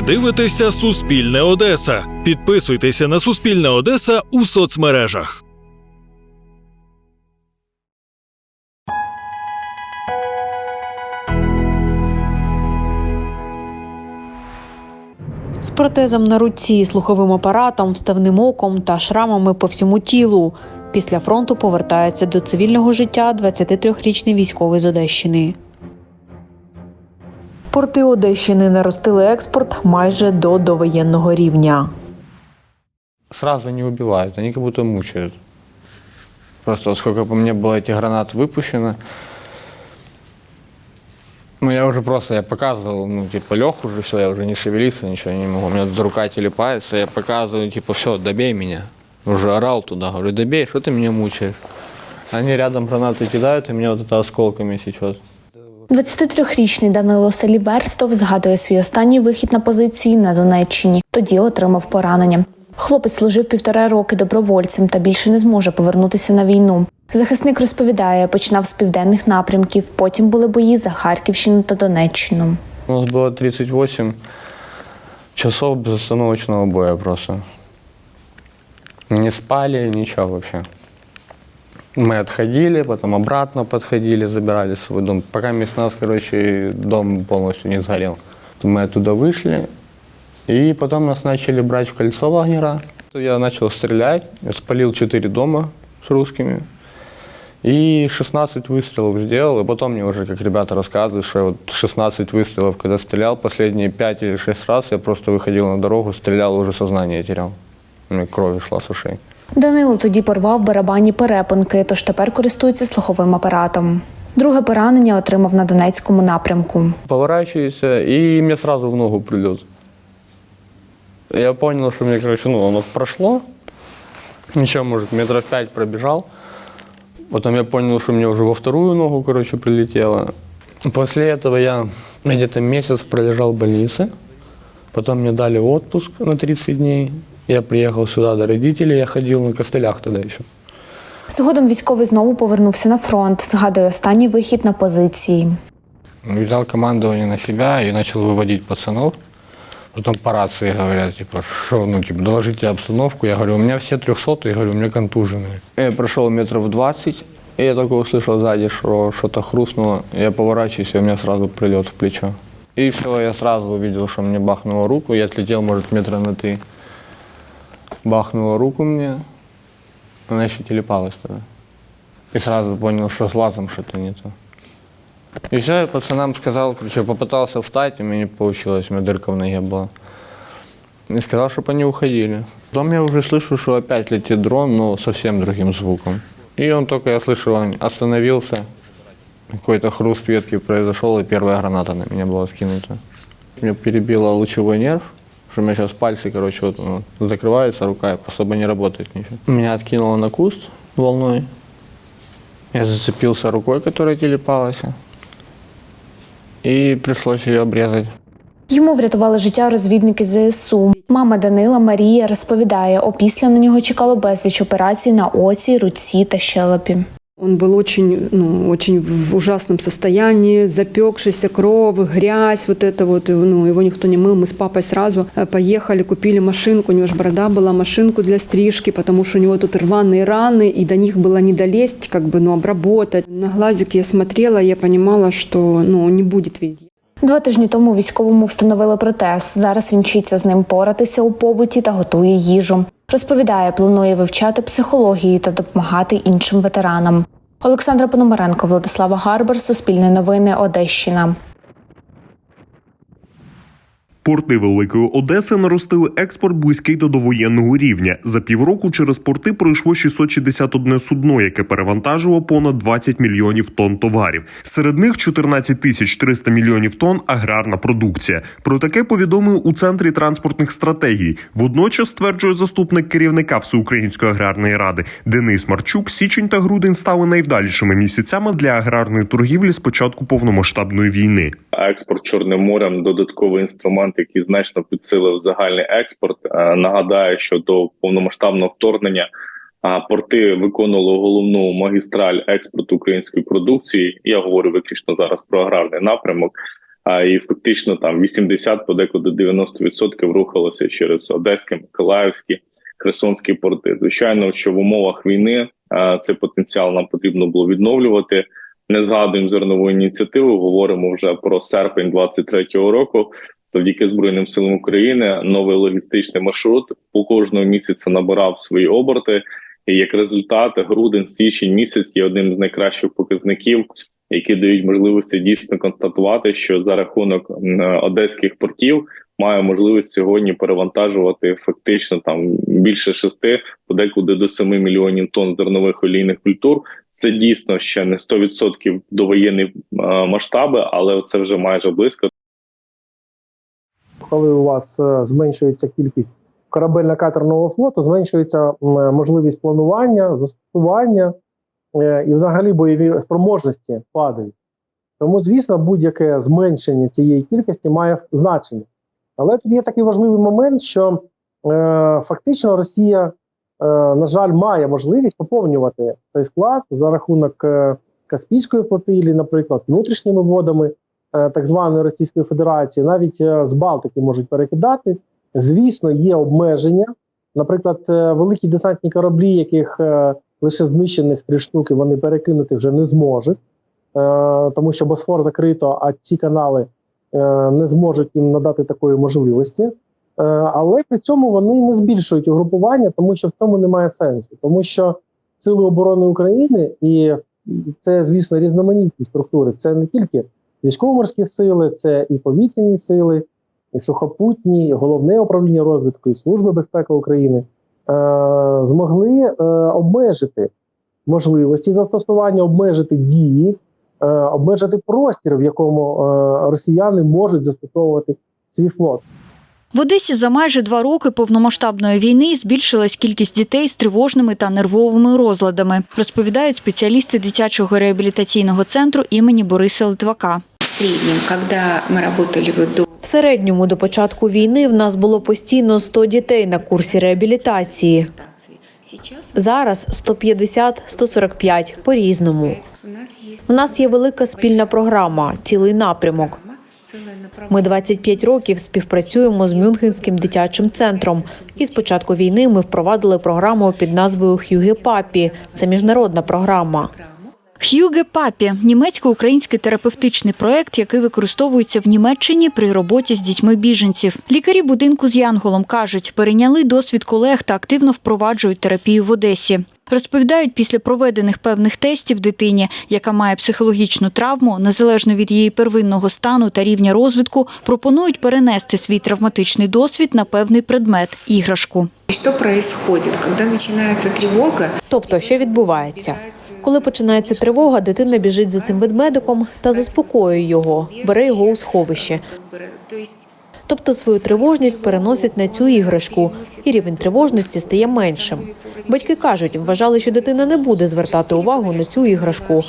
Ви дивитеся Суспільне Одеса. Підписуйтеся на Суспільне Одеса у соцмережах. з протезом на руці, слуховим апаратом, вставним оком та шрамами по всьому тілу. Після фронту повертається до цивільного життя 23-річний військовий з Одещини. Порти Одещини наростили експорт майже до довоєнного рівня. сразу не убивают, они как будто мучают. Просто сколько по мне было этих гранат выпущено, ну я уже просто, я показывал, ну типа лег уже, все, я уже не шевелиться, ничего не могу, у меня тут рука телепается, я показываю, типа, все, добей меня. Уже орал туда, говорю, добей, что ты меня мучаешь? Они рядом гранаты кидают, и меня вот это осколками сечет. 23-річний Данило Селіверстов згадує свій останній вихід на позиції на Донеччині. Тоді отримав поранення. Хлопець служив півтора роки добровольцем та більше не зможе повернутися на війну. Захисник розповідає, починав з південних напрямків, потім були бої за Харківщину та Донеччину. У нас было 38 часов безостановочного боя просто. Не спали, ничего вообще. Мы отходили, потом обратно подходили, забирали свой дом. Пока с нас, короче, дом полностью не сгорел. Мы оттуда вышли, и потом нас начали брать в кольцо Вагнера. Я начал стрелять, спалил 4 дома с русскими. И 16 выстрелов сделал, и потом мне уже, как ребята рассказывают, что я вот 16 выстрелов, когда стрелял, последние 5 или 6 раз я просто выходил на дорогу, стрелял, уже сознание терял. У меня кровь шла с ушей. Данило тоді порвав барабанні перепонки, тож тепер користується слуховим апаратом. Друге поранення отримав на Донецькому напрямку. Поворачиваюсь, и мне сразу в ногу прилет. Я понял, что мне, короче, ну, оно прошло. Ничего, может, метров пять пробежал. Потом я понял, что мне уже во вторую ногу, короче, прилетело. После этого я где-то месяц пролежал в больнице. Потом мне дали отпуск на 30 дней. Я приехал сюда до родителей, я ходил на костылях тогда еще. Згодом військовий знову повернувся на фронт. Згадує останній вихід на позиції. Взял командование на себя и начал выводить пацанов. Потом по рации говорят, типа, что, ну, типа, доложите обстановку. Я говорю, у меня все 300, я говорю, у меня контуженные. Я прошел метров 20, и я только услышал сзади, что что-то хрустнуло. Я поворачиваюсь, и у меня сразу прилет в плечо. И все, я сразу увидел, что мне бахнуло руку. Я отлетел, может, метра на три. Бахнула руку мне. Она еще телепалась тогда. И сразу понял, что с глазом что-то не то. И все, я пацанам сказал, короче, попытался встать, у меня не получилось, у меня дырка в ноге была. И сказал, чтобы они уходили. Потом я уже слышу, что опять летит дрон, но совсем другим звуком. И он только, я слышу, он остановился, какой-то хруст ветки произошел, и первая граната на меня была скинута. Мне перебило лучевой нерв, что у меня сейчас пальцы, короче, вот, ну, закрываются, рука особо не работает ничего. Меня откинуло на куст волной. Я зацепился рукой, которая телепалась. И пришлось ее обрезать. Йому врятували життя розвідники ЗСУ. Мама Данила Марія розповідає, опісля на нього чекало безліч операцій на оці, руці та щелепі. Он был очень, ну, очень в ужасном состоянии, запекшийся кровь, грязь, вот это вот, ну, его никто не мыл. Мы с папой сразу э, поехали, купили машинку, у него же борода была, машинку для стрижки, потому что у него тут рваные раны, и до них было не долезть, как бы, ну, обработать. На глазик я смотрела, я понимала, что, ну, не будет видеть. Два тижні тому військовому встановили протез. Зараз він вчиться з ним поратися у побуті та готує їжу. Розповідає, планує вивчати психології та допомагати іншим ветеранам. Олександра Пономаренко, Владислава Гарбар, Суспільне новини, Одещина. Порти Великої Одеси наростили експорт близький до довоєнного рівня. За півроку через порти пройшло 661 судно, яке перевантажило понад 20 мільйонів тонн товарів. Серед них 14 тисяч 300 мільйонів тонн аграрна продукція. Про таке повідомив у центрі транспортних стратегій. Водночас стверджує заступник керівника Всеукраїнської аграрної ради Денис Марчук. Січень та грудень стали найвдалішими місяцями для аграрної торгівлі з початку повномасштабної війни. експорт Чорним морем додатковий інструмент, який значно підсилив загальний експорт. Е, Нагадаю, що до повномасштабного вторгнення порти виконували головну магістраль експорту української продукції. Я говорю виключно зараз про аграрний напрямок. а і фактично там 80, подекуди 90% рухалося через Одеське, Миколаївські, Херсонські порти. Звичайно, що в умовах війни е, цей потенціал нам потрібно було відновлювати. Не згадуємо зернову ініціативу. Говоримо вже про серпень 23-го року. Завдяки збройним силам України новий логістичний маршрут по кожного місяця набирав свої оберти. І як результат, грудень, січень місяць є одним з найкращих показників, які дають можливості дійсно констатувати, що за рахунок одеських портів має можливість сьогодні перевантажувати фактично там більше шести, подекуди до 7 мільйонів тонн зернових олійних культур. Це дійсно ще не 100% довоєнні масштаби, але це вже майже близько. коли у вас е, зменшується кількість корабельно-катерного флоту, зменшується можливість планування, застосування е, і взагалі бойові спроможності падають. Тому, звісно, будь-яке зменшення цієї кількості має значення. Але тут є такий важливий момент, що е, фактично Росія, на жаль, має можливість поповнювати цей склад за рахунок е, Каспійської флотилії, наприклад, внутрішніми водами е, так званої Російської Федерації, навіть е, з Балтики можуть перекидати. Звісно, є обмеження. Наприклад, е, великі десантні кораблі, яких е, лише знищених три штуки, вони перекинути вже не зможуть, е, тому що Босфор закрито, а ці канали е, не зможуть їм надати такої можливості. Е, але при цьому вони не збільшують угрупування, тому що в цьому немає сенсу. Тому що Сили оборони України і це, звісно, різноманітні структури. Це не тільки військово-морські сили, це і повітряні сили, і сухопутні, і головне управління розвитку, і Служби безпеки України е, змогли е, обмежити можливості застосування, обмежити дії, е, обмежити простір, в якому е, росіяни можуть застосовувати свій флот. В Одесі за майже два роки повномасштабної війни збільшилась кількість дітей з тривожними та нервовими розладами, розповідають спеціалісти дитячого реабілітаційного центру імені Бориса Литвака. В среднем, когда мы работали вот до середньому до початку війни в нас було постійно 100 дітей на курсі реабілітації. реабилитации, сейчас Зараз 150-145 по-різному. у нас есть У нас є велика спільна програма, цілий напрямок. Ми 25 років співпрацюємо з Мюнхенським дитячим центром. І з початку війни ми впровадили програму під назвою Хюге Папі. Це міжнародна програма. Х'юге Папі німецько-український терапевтичний проект, який використовується в Німеччині при роботі з дітьми біженців. Лікарі будинку з Янголом кажуть, перейняли досвід колег та активно впроваджують терапію в Одесі. Розповідають, після проведених певних тестів дитині, яка має психологічну травму, незалежно від її первинного стану та рівня розвитку, пропонують перенести свій травматичний досвід на певний предмет іграшку. Что происходит, когда начинается тревога? Тобто, що відбувається? Коли починається тривога, дитина біжить за цим ведмедиком та заспокоює його, бере його у сховище. Тобто свою тривожність переносить на цю іграшку, і рівень тривожності стає меншим. Батьки кажуть, вважали, що дитина не буде звертати увагу на цю іграшку,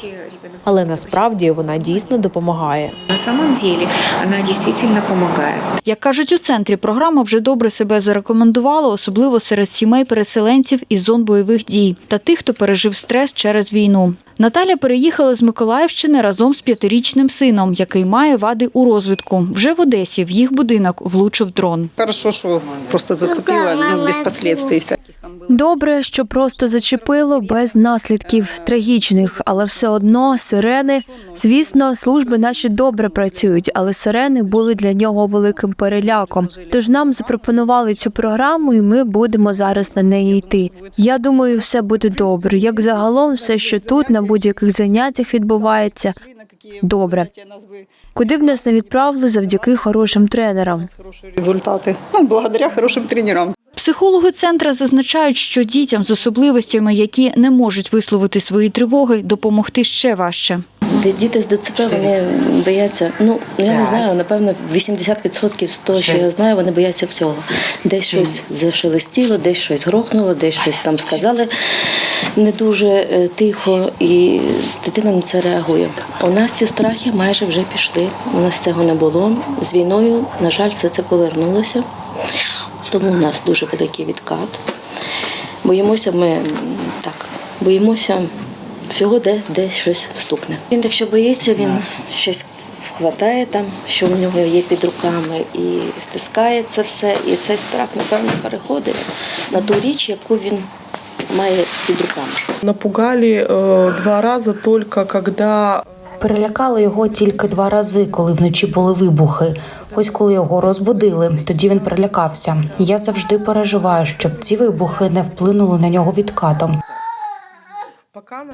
але насправді вона дійсно допомагає. на самом деле она действительно помогает. Як кажуть у центрі, програма вже добре себе зарекомендувала, особливо серед сімей переселенців із зон бойових дій та тих, хто пережив стрес через війну. Наталя переїхала з Миколаївщини разом з п'ятирічним сином, який має вади у розвитку. Вже в Одесі в їх будинок влучив дрон. Хорошо, что просто зацепило, ну, без последствий всяких там. Добре, що просто зачепило без наслідків трагічних, але все одно сирени. Звісно, служби наші добре працюють, але сирени були для нього великим переляком. Тож нам запропонували цю програму, і ми будемо зараз на неї йти. Я думаю, все буде добре. Як загалом, все, що тут на будь-яких заняттях відбувається, добре. Куди б нас не відправили завдяки хорошим тренерам. Хорошие результаты. Ну, благодаря хорошим тренерам. Психологи центра зазначають, що дітям з особливостями, які не можуть висловити свої тривоги, допомогти ще важче. Діти з ДЦП вони бояться. Ну я не знаю, напевно, 80% з того, що я знаю, вони бояться всього. Десь щось зашелестіло, десь щось грохнуло, десь щось там сказали не дуже е, тихо, і дитина на це реагує. У нас ці страхи майже вже пішли. У нас цього не було. З війною, на жаль, все це повернулося. Тому у нас дуже великий відкат. Боїмося ми так, боїмося всього, де десь щось стукне. Він, якщо боїться, він щось хватає там, що в нього є під руками, і стискає це все. І цей страх, напевно, переходить на ту річ, яку він має під руками. Напугали э, два раза только когда Перелякали його тільки два рази, коли вночі були вибухи. Ось коли його розбудили, тоді він перелякався. Я завжди переживаю, щоб ці вибухи не вплинули на нього відкатом.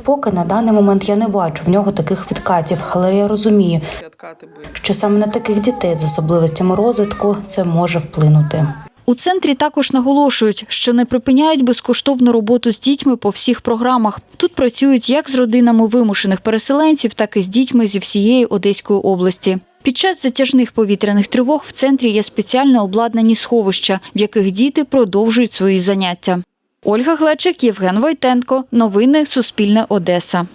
Поки на даний момент я не бачу в нього таких відкатів, але я розумію, откаты были. що саме на таких дітей з особливостями розвитку це може вплинути. У центрі також наголошують, що не припиняють безкоштовну роботу з дітьми по всіх програмах. Тут працюють як з родинами вимушених переселенців, так і з дітьми зі всієї Одеської області. Під час затяжних повітряних тривог в центрі є спеціально обладнані сховища, в яких діти продовжують свої заняття. Ольга Глечик, Євген Войтенко. Новини Суспільне Одеса.